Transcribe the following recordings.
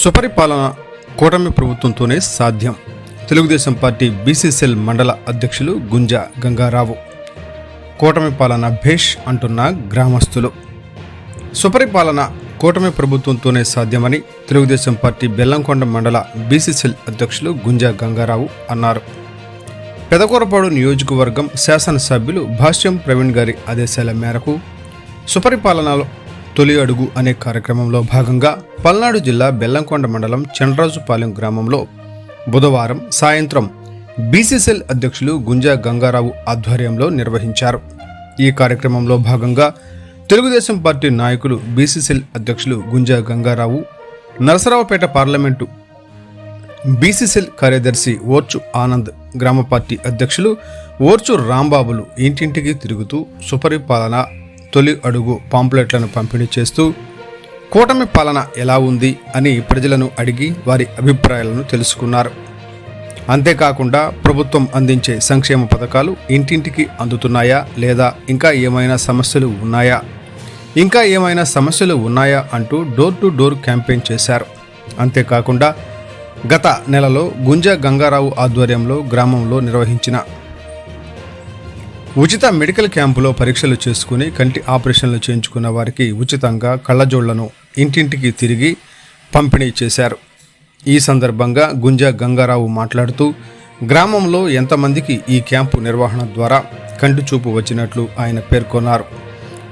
సుపరిపాలన కూటమి ప్రభుత్వంతోనే సాధ్యం. తెలుగుదేశం పార్టీ బీసీసీఎల్ మండల అధ్యక్షులు గుంజ గంగారావు. కూటమి పాలన భేష్ అంటున్న గ్రామస్తులు. సుపరిపాలన కూటమి ప్రభుత్వంతోనే సాధ్యమని తెలుగుదేశం పార్టీ బెల్లంకొండ మండల బీసీసీఎల్ అధ్యక్షులు గుంజ గంగారావు అన్నారు. పెదకూరపాడు నియోజకవర్గం శాసనసభ్యులు భాష్యం ప్రవీణ్ గారి ఆదేశాల మేరకు సుపరిపాలనలో తొలి అడుగు అనే కార్యక్రమంలో భాగంగా పల్నాడు జిల్లా బెల్లంకొండ మండలం చండ్రాజుపాలెం గ్రామంలో బుధవారం సాయంత్రం బీసీసీఎల్ అధ్యక్షులు గుంజా గంగారావు ఆధ్వర్యంలో నిర్వహించారు. ఈ కార్యక్రమంలో భాగంగా తెలుగుదేశం పార్టీ నాయకులు బీసీసీఎల్ అధ్యక్షులు గుంజా గంగారావు నరసరావుపేట పార్లమెంటు బీసీసీఎల్ కార్యదర్శి ఓర్చు ఆనంద్ గ్రామ పార్టీ అధ్యక్షులు ఓర్చు రాంబాబులు ఇంటింటికి తిరుగుతూ సుపరిపాలన తొలి అడుగు పాంప్లెట్లను పంపిణీ చేస్తూ కూటమి పాలన ఎలా ఉంది అని ప్రజలను అడిగి వారి అభిప్రాయాలను తెలుసుకున్నారు. అంతేకాకుండా ప్రభుత్వం అందించే సంక్షేమ పథకాలు ఇంటింటికి అందుతున్నాయా లేదా ఇంకా ఏమైనా సమస్యలు ఉన్నాయా? ఇంకా ఏమైనా సమస్యలు ఉన్నాయా అంటూ డోర్ టు డోర్ క్యాంపెయిన్ చేశారు. అంతేకాకుండా గత నెలలో గుంజ గంగారావు ఆధ్వర్యంలో గ్రామంలో నిర్వహించిన ఉచిత మెడికల్ క్యాంపులో పరీక్షలు చేసుకుని కంటి ఆపరేషన్లు చేయించుకున్న వారికి ఉచితంగా కళ్ళజోళ్ళను ఇంటింటికి తిరిగి పంపిణీ చేశారు. ఈ సందర్భంగా గుంజ గంగారావు మాట్లాడుతూ గ్రామంలో ఎంతమందికి ఈ క్యాంపు నిర్వహణ ద్వారా కంటి చూపు వచ్చినట్లు ఆయన పేర్కొన్నారు.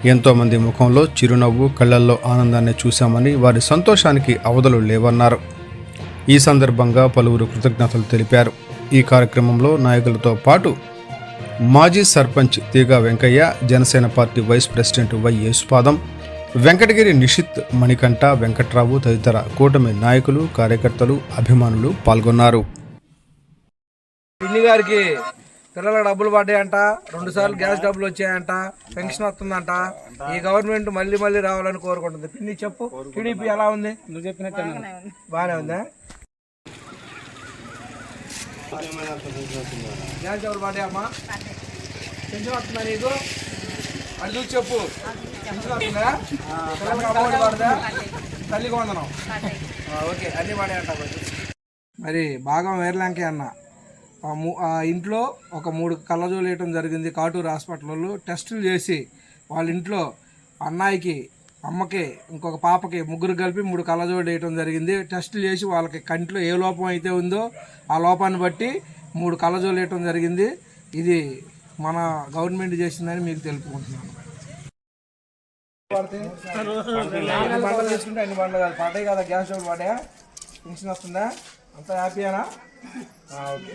ఎంతోమంది ముఖంలో చిరునవ్వు కళ్ళల్లో ఆనందాన్ని చూశామని వారి సంతోషానికి అవధులు లేవన్నారు. ఈ సందర్భంగా పలువురు కృతజ్ఞతలు తెలిపారు. ఈ కార్యక్రమంలో నాయకులతో పాటు మాజీ sarpanch Teega Venkaiah Janasena party vice president Y Yesupadam Venkatagiri Nishith Manikanta Venkatrao తదితర కూటమి నాయకులు కార్యకర్తలు అభిమానులు పాల్గొన్నారు. పిన్ని గారికి పిల్లలకు డబ్బులు పడ్డాయంట రెండు సార్లు గ్యాస్ డబ్బులు వచ్చాయంట పెన్షన్ వస్తుందంట. ఈ గవర్నమెంట్ మళ్ళీ మళ్ళీ రావాలని కోరుకుంటుంది. పిన్ని చెప్పు టీడీపీ ఎలా ఉంది? నువ్వు చెప్పినట్టే బాగానే ఉందా? గ్యాస్ డబ్బులు పడ్డాయమ్మా పెన్షన్ వస్తుందా నీకు అది చూసి చెప్పు పెన్షన్ వస్తుందా అమౌంట్ పడదా తల్లికి వందనం ఆ, ఓకే అన్నీ అంట మరి భాగం వేర్లాంకే అన్న. ఆ ఇంట్లో ఒక మూడు కళ్ళజోలు వేయటం జరిగింది కాటూరు హాస్పిటల్లో టెస్టులు చేసి వాళ్ళ ఇంట్లో అన్నాయికి అమ్మకి ఇంకొక పాపకి ముగ్గురు కలిపి మూడు కళ్ళజోడు వేయటం జరిగింది. టెస్టులు చేసి వాళ్ళకి కంట్లో ఏ లోపం అయితే ఉందో ఆ లోపాన్ని బట్టి మూడు కళ్ళజోడు వేయటం జరిగింది. ఇది మన గవర్నమెంట్ చేసిందని మీకు తెలుపుకుంటున్నాను. ఎన్ని బండలు తీసుకుంటే అన్ని కాదు. పడ్డాయి కదా? గ్యాస్ స్టవ్ పడ్డాయా పెన్షన్ వస్తుందా అంత హ్యాపీయేనా? ఓకే.